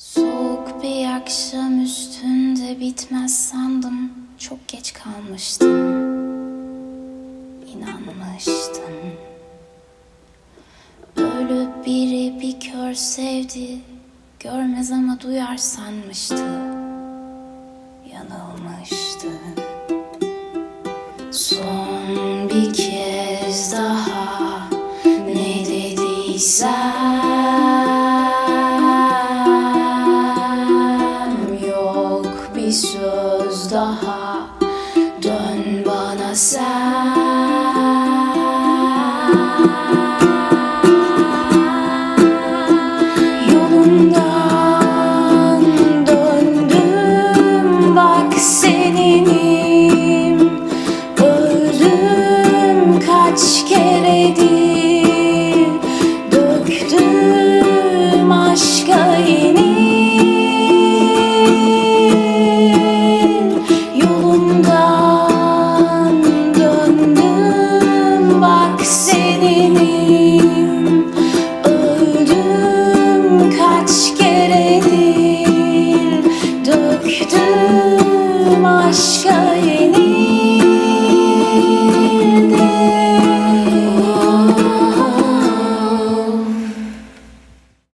Soğuk bir akşam üstünde bitmez sandım. Çok geç kalmıştım. İnanmıştım. Ölüp biri bir kör sevdi. Görmez ama duyar sanmıştı. Yanılmıştı. Son bir kez daha ne dediysem bir söz daha. Dön bana sen aşkım.